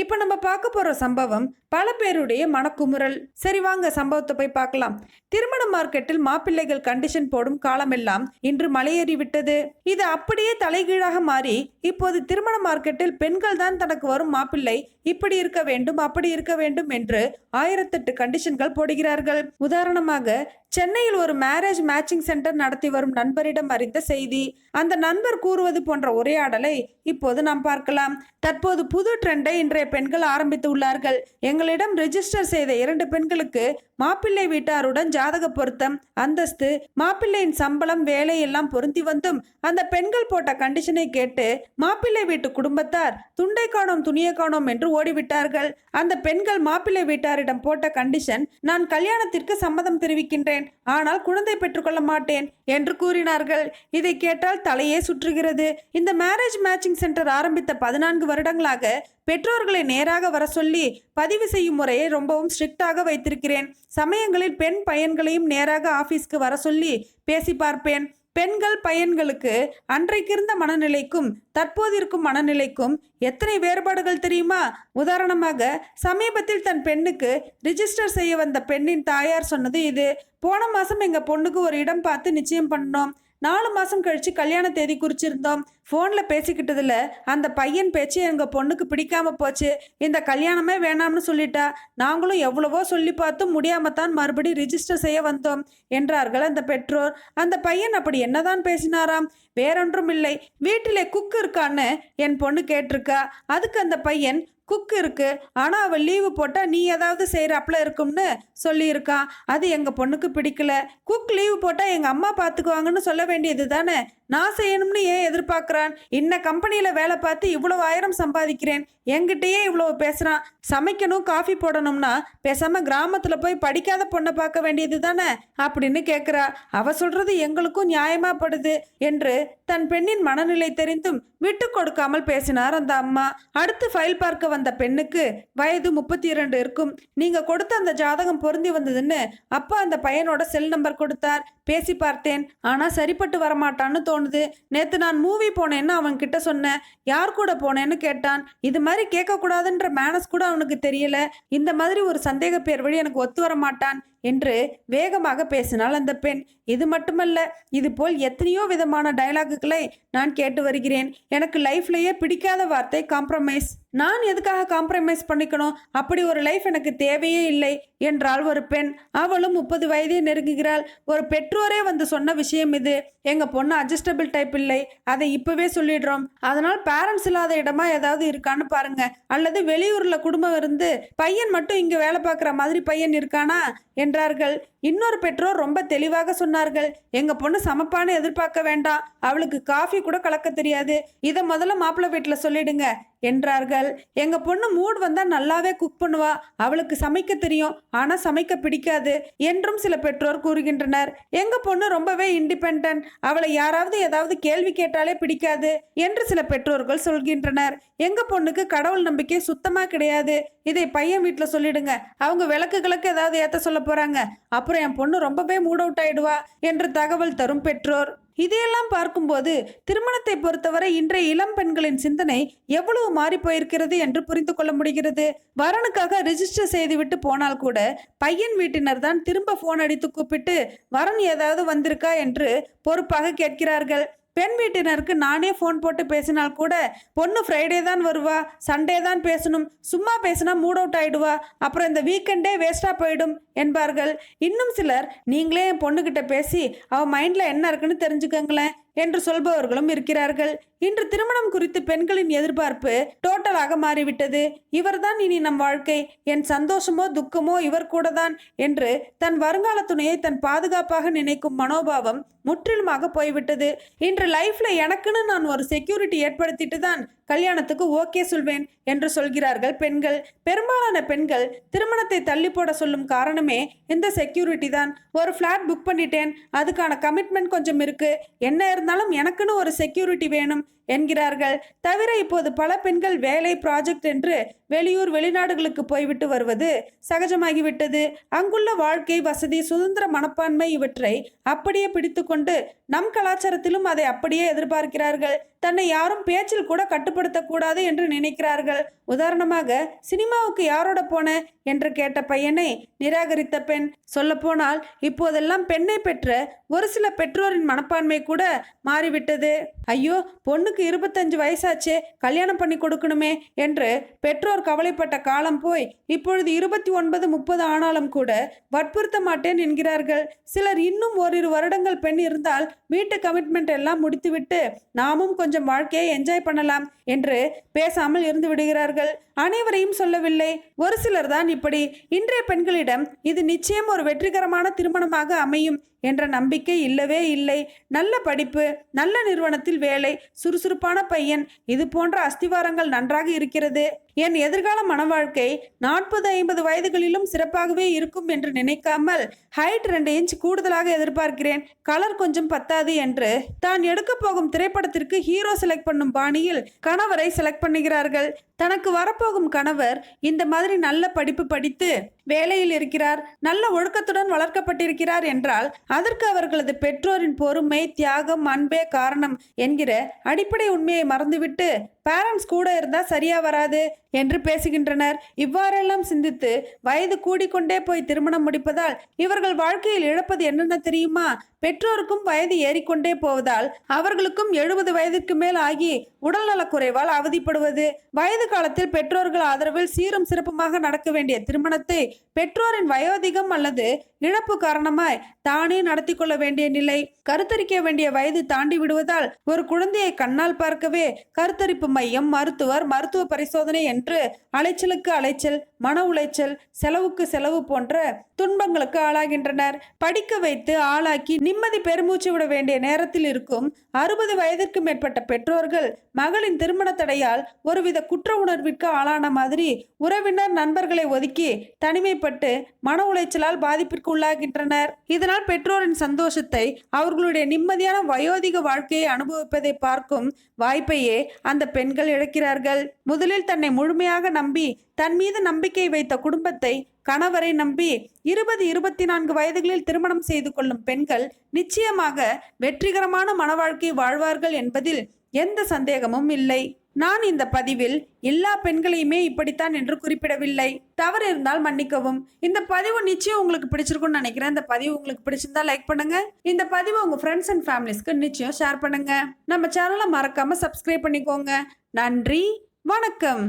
இப்போ நம்ம பார்க்க போகிற சம்பவம் பல பேருடைய மனக்குமுறல். சரி வாங்க சம்பவத்தை போய் பார்க்கலாம். திருமண மார்க்கெட்டில் மாப்பிள்ளைகள் கண்டிஷன் போடும் காலமெல்லாம் இன்று மலையேறி விட்டது. இது அப்படியே தலைகீழாக மாறி இப்போது திருமண மார்க்கெட்டில் பெண்கள் தான் தனக்கு வரும் மாப்பிள்ளை. இப்படி இருக்க வேண்டும் அப்படி இருக்க வேண்டும் என்று ஆயிரத்தெட்டு கண்டிஷன்கள் போடுகிறார்கள். உதாரணமாக சென்னையில் ஒரு மேரேஜ் மேட்சிங் சென்டர் நடத்தி வரும் நண்பரிடம் அறிந்த செய்தி. அந்த நண்பர் கூறுவது போன்ற உரையாடலை இப்போது நாம் பார்க்கலாம். தற்போது புது ட்ரெண்டை இன்றைய பெண்கள் ஆரம்பித்து உள்ளார்கள். எங்களிடம் ரெஜிஸ்டர் செய்த இரண்டு பெண்களுக்கு மாப்பிள்ளை வீட்டாருடன் ஜாதக பொருத்தம் அந்தஸ்து மாப்பிள்ளையின் சம்பளம் வேலை எல்லாம் பொருந்தி வந்தும் அந்த பெண்கள் போட்ட கண்டிஷனை கேட்டு மாப்பிள்ளை வீட்டு குடும்பத்தார் துண்டை காணோம் துணியை காணோம் என்று ஓடிவிட்டார்கள். அந்த பெண்கள் மாப்பிள்ளை வீட்டாரிடம் போட்ட கண்டிஷன் நான் கல்யாணத்திற்கு சம்மதம் தெரிவிக்கின்றேன் ஆனால் குழந்தை பெற்றுக்கொள்ள மாட்டேன் என்று கூறினார்கள். இதை கேட்டால் தலையே சுற்றுகிறது. இந்த மேரேஜ் மேட்சிங் சென்டர் ஆரம்பித்த பதினான்கு வருடங்களாக பெற்றோர்களை நேராக வர சொல்லி பதிவு செய்யும் முறையை ரொம்பவும் ஸ்ட்ரிக்டாக வைத்திருக்கிறேன். சமயங்களில் பெண் பையன்களையும் நேராக ஆபீஸ்க்கு வர சொல்லி பேசி பார்ப்பேன். பெண்கள் பையன்களுக்கு அன்றைக்கிருந்த மனநிலைக்கும் தற்போது இருக்கும் மனநிலைக்கும் எத்தனை வேறுபாடுகள் தெரியுமா? உதாரணமாக சமீபத்தில் தன் பெண்ணுக்கு ரிஜிஸ்டர் செய்ய வந்த பெண்ணின் தாயார் சொன்னது இது. போன மாதம் எங்கள் பொண்ணுக்கு ஒரு இடம் பார்த்து நிச்சயம் பண்ணோம். நாலு மாதம் கழித்து கல்யாண தேதி குறிச்சிருந்தோம். ஃபோனில் பேசிக்கிட்டதுல அந்த பையன் பேச்சு எங்கள் பொண்ணுக்கு பிடிக்காம போச்சு. இந்த கல்யாணமே வேணாம்னு சொல்லிட்டா. நாங்களும் எவ்வளவோ சொல்லி பார்த்தும் முடியாம தான் மறுபடி ரிஜிஸ்டர் செய்ய வந்தோம் என்றார்கள் அந்த பெற்றோர். அந்த பையன் அப்படி என்னதான் பேசினாராம்? வேறொன்றும் இல்லை. வீட்டிலே குக் இருக்கான்னு என் பொண்ணு கேட்டிருக்கா. அதுக்கு அந்த பையன் குக் இருக்கு. ஆனால் அவள் லீவு போட்டால் நீ ஏதாவது செய்கிறாப்புல இருக்கும்னு சொல்லியிருக்கான் அது எங்கள் பொண்ணுக்கு பிடிக்கல. குக் லீவு போட்டால் எங்கள் அம்மா பார்த்துக்குவாங்கன்னு சொல்ல வேண்டியது தானே நான் செய்யணும்னு ஏன் எதிர்பார்க்க பார்க்குறான். இன்ன கம்பெனியில் வேலை பார்த்து இவ்வளோ ஆயிரம் சம்பாதிக்கிறேன். என்கிட்டயே இவ்வளோ பேசுகிறான் சமைக்கணும் காஃபி போடணும்னா பேசாமல் கிராமத்தில் போய் படிக்காத பொண்ணை பார்க்க வேண்டியது தானே? அப்படின்னு கேட்குறா அவ சொல்கிறது எங்களுக்கும் நியாயமாகப்படுது என்று தன் பெண்ணின் மனநிலை தெரிந்தும் விட்டு கொடுக்காமல் பேசினார் அந்த அம்மா. அடுத்து ஃபைல் பார்க்க வந்த பெண்ணுக்கு வயது முப்பத்தி இரண்டு இருக்கும். நீங்கள் கொடுத்த அந்த ஜாதகம் பொருந்தி வந்ததுன்னு அப்பா அந்த பையனோட செல் நம்பர் கொடுத்தார். பேசி பார்த்தேன். ஆனால் சரிப்பட்டு வரமாட்டான்னு தோணுது. நேற்று நான் மூவி போனேன்னு அவன் கிட்ட சொன்னேன். யார் கூட போனேன்னு கேட்டான். இது மாதிரி கேட்கக்கூடாதுன்ற மேனஸ் கூட அவனுக்கு தெரியல. இந்த மாதிரி ஒரு சந்தேக பேர் வழி எனக்கு ஒத்து வர மாட்டான். என்று வேகமாக பேசினாள் அந்த பெண். இது மட்டுமல்ல இது போல் எத்தனையோ விதமான டயலாக்குகளை நான் கேட்டு வருகிறேன். எனக்கு லைஃப்லேயே பிடிக்காத வார்த்தை காம்ப்ரமைஸ் நான் எதுக்காக காம்ப்ரமைஸ் பண்ணிக்கணும்? அப்படி ஒரு லைஃப் எனக்கு தேவையே இல்லை என்றாள் ஒரு பெண். அவளும் முப்பது வயதை நெருங்குகிறாள். ஒரு பெற்றோரே வந்து சொன்ன விஷயம் இது. எங்க பொண்ணு அட்ஜஸ்டபிள் டைப் இல்லை. அதை இப்பவே சொல்லிடுறோம். அதனால் பேரண்ட்ஸ் இல்லாத இடமா ஏதாவது இருக்கான்னு பாருங்க. அல்லது வெளியூர்ல குடும்பம் இருந்து பையன் மட்டும் இங்க வேலை பார்க்குற மாதிரி பையன் இருக்கானா? என்றார்கள் இன்னொரு பெற்றோர் ரொம்ப தெளிவாக சொன்னார்கள். எங்க பொண்ணு சமப்பான்னு எதிர்பார்க்க வேண்டாம். அவளுக்கு காஃபி கூட கலக்க தெரியாது. இதை முதல்ல மாப்பிள்ளை வீட்டில் சொல்லிடுங்க. என்றார்கள். எங்க பொண்ணு மூட் வந்தா நல்லாவே குக் பண்ணுவா. அவளுக்கு சமைக்க தெரியும். ஆனா சமைக்க பிடிக்காது என்றும் சில பெற்றோர் கூறுகின்றனர். எங்க பொண்ணு ரொம்பவே இண்டிபெண்ட் அவளை யாராவது ஏதாவது கேள்வி கேட்டாலே பிடிக்காது என்று சில பெற்றோர்கள் சொல்கின்றனர். எங்க பொண்ணுக்கு கடவுள் நம்பிக்கை சுத்தமா கிடையாது. இதை பையன் வீட்டில் சொல்லிடுங்க. அவங்க விளக்கு கிழக்கு ஏதாவது ஏத்த சொல்ல போறாங்க. அப்புறம் என் பொண்ணு ரொம்பவே மூட் அவுட் ஆயிடுவா என்று தகவல் தரும் பெற்றோர். இதையெல்லாம் பார்க்கும்போது திருமணத்தை பொறுத்தவரை இன்றைய இளம் பெண்களின் சிந்தனை எவ்வளவு மாறி போயிருக்கிறது என்று புரிந்து கொள்ள முடிகிறது. வரனுக்காக ரிஜிஸ்டர் செய்துவிட்டு போனால் கூட பையன் வீட்டினர் தான் திரும்ப போன் அடித்து கூப்பிட்டு வரன் ஏதாவது வந்திருக்கா? என்று பொறுப்பாக கேட்கிறார்கள். பெண் வீட்டினருக்கு நானே ஃபோன் போட்டு பேசினால் கூட பொண்ணு ஃப்ரைடே தான் வருவா சண்டே தான் பேசணும் சும்மா பேசினா மூட் அவுட் ஆயிடுவா அப்புறம் இந்த வீக்கெண்டே வேஸ்ட்டாக போயிடும் என்பார்கள். இன்னும் சிலர் நீங்களே என் பொண்ணுக்கிட்ட பேசி அவள் மைண்டில் என்ன இருக்குன்னு தெரிஞ்சுக்கங்களேன். என்று சொல்பவர்களும் இருக்கிறார்கள். இன்று திருமணம் குறித்து பெண்களின் எதிர்பார்ப்பு டோட்டலாக மாறிவிட்டது. இவர்தான் இனி நம் வாழ்க்கை. என் சந்தோஷமோ துக்கமோ இவர் கூட தான் என்று தன் வருங்கால துணையை தன் பாதுகாப்பாக நினைக்கும் மனோபாவம் முற்றிலுமாக போய்விட்டது. இன்று லைஃப்ல எனக்குன்னு நான் ஒரு செக்யூரிட்டி ஏற்படுத்திட்டு தான் கல்யாணத்துக்கு ஓகே சொல்வேன் என்று சொல்கிறார்கள் பெண்கள். பெரும்பாலான பெண்கள் திருமணத்தை தள்ளி போட சொல்லும் காரணமே இந்த செக்யூரிட்டி தான். ஒரு ஃப்ளாட் புக் பண்ணிட்டேன். அதுக்கான கமிட்மெண்ட் கொஞ்சம் இருக்கு. என்ன இருந்தாலும் எனக்குன்னு ஒரு செக்யூரிட்டி வேணும். என்கிறார்கள். தவிர இப்போது பல பெண்கள் வேலை ப்ராஜெக்ட் என்று வெளியூர் வெளிநாடுகளுக்கு போய்விட்டு வருவது சகஜமாகிவிட்டது. அங்குள்ள வாழ்க்கை வசதி சுதந்திர மனப்பான்மை இவற்றை அப்படியே பிடித்துக்கொண்டு நம் கலாச்சாரத்திலும் அதை அப்படியே எதிர்பார்க்கிறார்கள். தன்னை யாரும் பேச்சில் கூட கட்டுப்படுத்தக்கூடாது என்று நினைக்கிறார்கள். உதாரணமாக சினிமாவுக்கு யாரோட போன? என்று கேட்ட பையனை நிராகரித்த பெண். சொல்லப்போனால் இப்போதெல்லாம் பெண்ணை பெற்ற ஒரு சில பெற்றோரின் மனப்பான்மை கூட மாறிவிட்டது. ஐயோ பொண்ணு பொண்ணுக்கு இருபத்தஞ்சு வயசாச்சே கல்யாணம் பண்ணி கொடுக்கணுமே என்று பெற்றோர் கவலைப்பட்ட காலம் போய் இப்பொழுது இருபத்தி ஒன்பது முப்பது ஆனாலும் கூட வற்புறுத்த மாட்டேன் என்கிறார்கள். சிலர் இன்னும் ஓரிரு வருடங்கள் பெண் இருந்தால் வீட்டு கமிட்மெண்ட் எல்லாம் முடித்துவிட்டு நாமும் கொஞ்சம் வாழ்க்கையை என்ஜாய் பண்ணலாம் என்று பேசாமல் இருந்து விடுகிறார்கள். அனைவரையும் சொல்லவில்லை. ஒரு சிலர் தான் இப்படி. இன்றைய பெண்களிடம் இது நிச்சயம் ஒரு வெற்றிகரமான திருமணமாக அமையும். என்ற நம்பிக்கை இல்லவே இல்லை. நல்ல படிப்பு நல்ல நிறுவனத்தில் வேலை சுறுசுறுப்பான பையன் இது போன்ற அஸ்திவாரங்கள் நன்றாக இருக்கிறது. என் எதிர்கால மனவாழ்க்கை நாற்பது ஐம்பது வயதுகளிலும் சிறப்பாகவே இருக்கும் என்று நினைக்காமல் ஹைட் ரெண்டு இன்ச் கூடுதலாக எதிர்பார்க்கிறேன். கலர் கொஞ்சம் பத்தாது என்று. தான் எடுக்க போகும் திரைப்படத்திற்கு ஹீரோ செலக்ட் பண்ணும் பாணியில் கணவரை செலக்ட் பண்ணுகிறார்கள். தனக்கு வரப்போகும் கணவர் இந்த மாதிரி நல்ல படிப்பு படித்து வேலையில் இருக்கிறார். நல்ல ஒழுக்கத்துடன் வளர்க்கப்பட்டிருக்கிறார் என்றால் அதற்கு அவர்களது பெற்றோரின் பொறுமை தியாகம் அன்பே காரணம் என்கிற அடிப்படை உண்மையை மறந்துவிட்டு பேரண்ட்ஸ் கூட இருந்தால் சரியா வராது. என்று பேசுகின்றனர். இவ்வாறெல்லாம் சிந்தித்து வயது கூடிக்கொண்டே போய் திருமணம் முடிப்பதால் இவர்கள் வாழ்க்கையில் இழப்பது என்னென்ன தெரியுமா? பெற்றோருக்கும் வயது ஏறிக்கொண்டே போவதால் அவர்களுக்கும் எழுபது வயதுக்கு மேல் ஆகி உடல்நலக் குறைவால் அவதிப்படுவது. வயது காலத்தில் பெற்றோர்கள் ஆதரவில் சீரும் சிறப்புமாக நடக்க வேண்டிய திருமணத்தை பெற்றோரின் வயோதிகம் அல்லது இழப்பு காரணமாய் தானே நடத்தி கொள்ள வேண்டிய நிலை. கருத்தரிக்க வேண்டிய வயது தாண்டி விடுவதால் ஒரு குழந்தையை கண்ணால் பார்க்கவே கருத்தரிப்பு மையம் மருத்துவர் மருத்துவ பரிசோதனை என்று அலைச்சலுக்கு அலைச்சல் மன உளைச்சல் செலவுக்கு செலவு போன்ற துன்பங்களுக்கு ஆளாகின்றனர். படிக்க வைத்து ஆளாக்கி நிம்மதி பெருமூச்சு விட வேண்டிய நேரத்தில் இருக்கும் அறுபது வயதிற்கு மேற்பட்ட பெற்றோர்கள் மகளின் திருமண தடையால் ஒருவித குற்ற உணர்விற்கு ஆளான மாதிரி உறவினர் நண்பர்களை ஒதுக்கி தனிமைப்பட்டு மன உளைச்சலால் பாதிப்பிற்கு உள்ளாகின்றனர். இதனால் பெற்றோரின் சந்தோஷத்தை அவர்களுடைய நிம்மதியான வயோதிக வாழ்க்கையை அனுபவிப்பதை பார்க்கும் வாய்ப்பையே அந்த பெண்கள் இழக்கிறார்கள். முதலில் தன்னை முழுமையாக நம்பி தன் மீது நம்பிக்கை வைத்த குடும்பத்தை கணவரை நம்பி இருபது இருபத்தி நான்கு வயதுகளில் திருமணம் செய்து கொள்ளும் பெண்கள் நிச்சயமாக வெற்றிகரமான மனவாழ்க்கை வாழ்வார்கள் என்பதில் எந்த சந்தேகமும் இல்லை. நான் இந்த பதிவில் எல்லா பெண்களையுமே இப்படித்தான் என்று குறிப்பிடவில்லை. தவறு இருந்தால் மன்னிக்கவும். இந்த பதிவு நிச்சயம் உங்களுக்கு பிடிச்சிருக்கும்னு நினைக்கிறேன். இந்த பதிவு உங்களுக்கு பிடிச்சிருந்தா லைக் பண்ணுங்க. இந்த பதிவு உங்க ஃப்ரெண்ட்ஸ் அண்ட் ஃபேமிலிஸ்க்கு நிச்சயம் ஷேர் பண்ணுங்க. நம்ம சேனலை மறக்காம சப்ஸ்கிரைப் பண்ணிக்கோங்க. நன்றி. வணக்கம்.